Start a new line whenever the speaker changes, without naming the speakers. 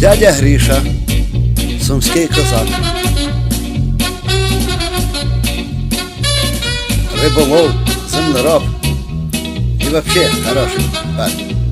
Дядя Гріша, сумський козак. Риболов, землероб. І взагалі хороший парень.